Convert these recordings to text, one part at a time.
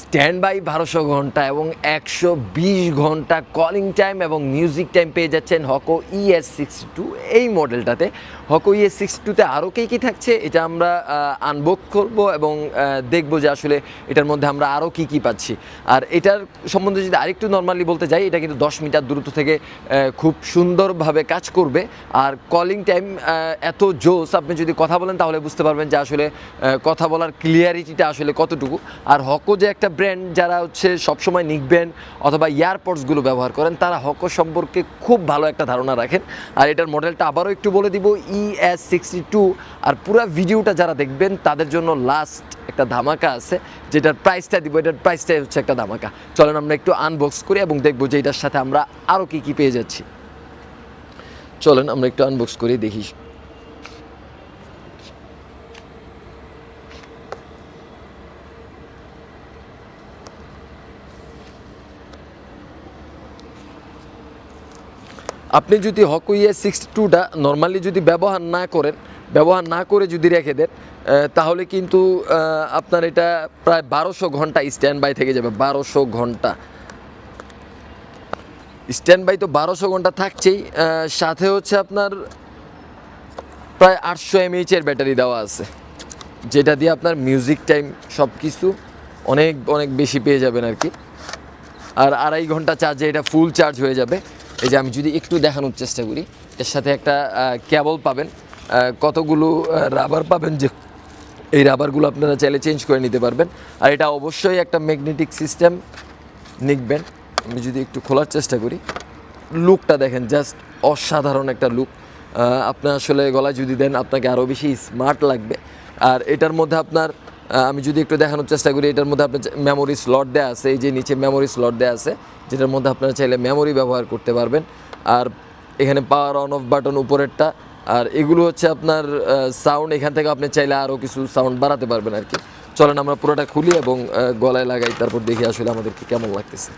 Stand by বারোশো ঘণ্টা এবং একশো বিশ ঘণ্টা কলিং টাইম এবং মিউজিক টাইম পেয়ে যাচ্ছেন হকো ইএস সিক্সটি টু এই মডেলটাতে হকো ইএস সিক্সটি টুতে আরও কী কী থাকছে এটা আমরা আনবক করব এবং দেখব যে আসলে এটার মধ্যে আমরা আরও কী কী পাচ্ছি। আর এটার সম্বন্ধে যদি আরেকটু নর্মালি বলতে যাই, এটা কিন্তু দশ মিটার দূরত্ব থেকে খুব সুন্দরভাবে কাজ করবে। আর কলিং টাইম এত জোস, আপনি যদি কথা বলেন তাহলে বুঝতে পারবেন যে আসলে কথা বলার ক্লিয়ারিটিটা আসলে কতটুকু। আর হকো যে একটা ব্র্যান্ড যারা হচ্ছে সবসময় নিকবেন অথবা ইয়ারপডসগুলো ব্যবহার করেন, তারা হকো সম্পর্কে খুব ভালো একটা ধারণা রাখেন। আর এটার মডেলটা আবারও একটু বলে দিব ই এস সিক্সটি টু আর পুরো ভিডিওটা যারা দেখবেন, তাদের জন্য লাস্ট একটা ধামাকা আছে, যেটার প্রাইসটা দিব, এটার প্রাইসটাই হচ্ছে একটা ধামাকা। চলেন আমরা একটু আনবক্স করি এবং দেখব যে এটার সাথে আমরা আরও কী কী পেয়ে যাচ্ছি। চলেন আমরা একটু আনবক্স করি, দেখি আপনি যদি হকুইয়ে সিক্সটি টুটা নর্মালি যদি ব্যবহার না করেন, ব্যবহার না করে যদি রেখে দেন তাহলে কিন্তু আপনার এটা প্রায় বারোশো ঘণ্টা স্ট্যান্ড বাই থেকে যাবে, বারোশো ঘণ্টা। স্ট্যান্ড বাই তো বারোশো ঘণ্টা থাকছেই সাথে হচ্ছে আপনার প্রায় আটশো এমএইচের ব্যাটারি দেওয়া আছে, যেটা দিয়ে আপনার মিউজিক টাইম সব কিছু অনেক অনেক বেশি পেয়ে যাবেন আর কি। আর আড়াই ঘণ্টা চার্জে এটা ফুল চার্জ হয়ে যাবে। এই যে আমি যদি একটু দেখানোর চেষ্টা করি, এর সাথে একটা কেবল পাবেন কতগুলো রাবার পাবেন যে, এই রাবারগুলো আপনারা চাইলে চেঞ্জ করে নিতে পারবেন। আর এটা অবশ্যই একটা ম্যাগনেটিক সিস্টেম নিখবেন আমি যদি একটু খোলার চেষ্টা করি লুকটা দেখেন জাস্ট অসাধারণ একটা লুক আপনি আসলে গলায় যদি দেন, আপনাকে আরও বেশি স্মার্ট লাগবে। আর এটার মধ্যে আপনার আমি যদি একটু দেখানোর চেষ্টা করি, এটার মধ্যে আপনার মেমোরি স্লট দেওয়া আছে, এই যে নিচে মেমোরি স্লট দেওয়া আছে, যেটার মধ্যে আপনারা চাইলে মেমোরি ব্যবহার করতে পারবেন। আর এখানে পাওয়ার অন অফ বাটন উপরেরটা, আর এগুলো হচ্ছে আপনার সাউন্ড এখান থেকে আপনি চাইলে আরও কিছু সাউন্ড বাড়াতে পারবেন আর কি। চলেন আমরা পুরোটা খুলি এবং গলায় লাগাই, তারপর দেখি আসলে আমাদেরকে কেমন লাগতেছে।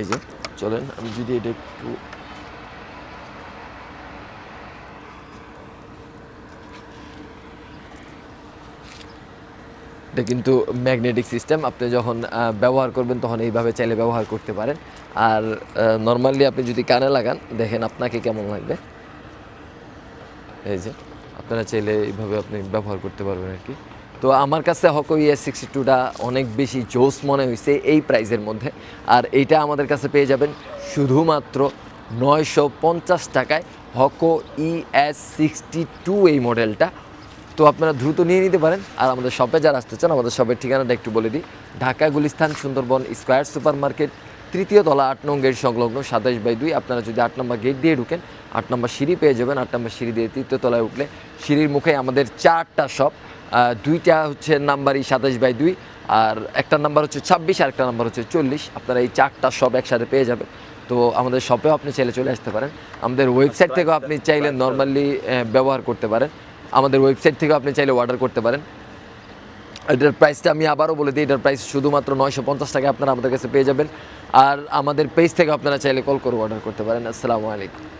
এই যে, চলেন, আমি যদি এটা একটু এটা কিন্তু ম্যাগনেটিক সিস্টেম আপনি যখন ব্যবহার করবেন তখন এইভাবে চাইলে ব্যবহার করতে পারেন। আর নর্মালি আপনি যদি কানে লাগান, দেখেন আপনাকে কেমন লাগবে। এই যে, আপনারা চাইলে এইভাবে আপনি ব্যবহার করতে পারবেন আর কি। তো আমার কাছে হকো ইএস সিক্সটি টুটা অনেক বেশি জোস মনে হয়েছে এই প্রাইজের মধ্যে। আর এইটা আমাদের কাছে পেয়ে যাবেন শুধুমাত্র নয়শো পঞ্চাশ টাকায় হকো ইএস সিক্সটি টু এই মডেলটা। তো আপনারা দ্রুত নিয়ে নিতে পারেন। আর আমাদের শপে যারা আসতে চান, আমাদের শপের ঠিকানাটা একটু বলে দিই। Dhaka, Gulistan, Sundarban, square super market তৃতীয় তলা আট নং গেট সংলগ্ন সাতাশ বাই দুই। আপনারা যদি আট নম্বর গেট দিয়ে ঢুকেন আট নম্বর সিঁড়ি পেয়ে যাবেন। আট নম্বর সিঁড়ি দিয়ে তৃতীয় তলায় উঠলে সিঁড়ির মুখে আমাদের চারটা শপ দুইটা হচ্ছে নাম্বারই সাতাশ বাই দুই আর একটা নাম্বার হচ্ছে ছাব্বিশ আর একটা নাম্বার হচ্ছে চল্লিশ। আপনারা এই চারটা শপ একসাথে পেয়ে যাবেন। তো আমাদের শপেও আপনি চাইলে চলে আসতে পারেন। আমাদের ওয়েবসাইট থেকেও আপনি চাইলে নর্মালি ব্যবহার করতে পারেন। আমাদের ওয়েবসাইট থেকেও আপনি চাইলে অর্ডার করতে পারেন। এটার প্রাইসটা আমি আবারও বলে দিই, এটার প্রাইস শুধুমাত্র নয়শো পঞ্চাশ টাকা আপনারা আমাদের কাছে পেয়ে যাবেন। আর আমাদের পেজ থেকে আপনারা চাইলে কল করে অর্ডার করতে পারেন। আসসালামু আলাইকুম।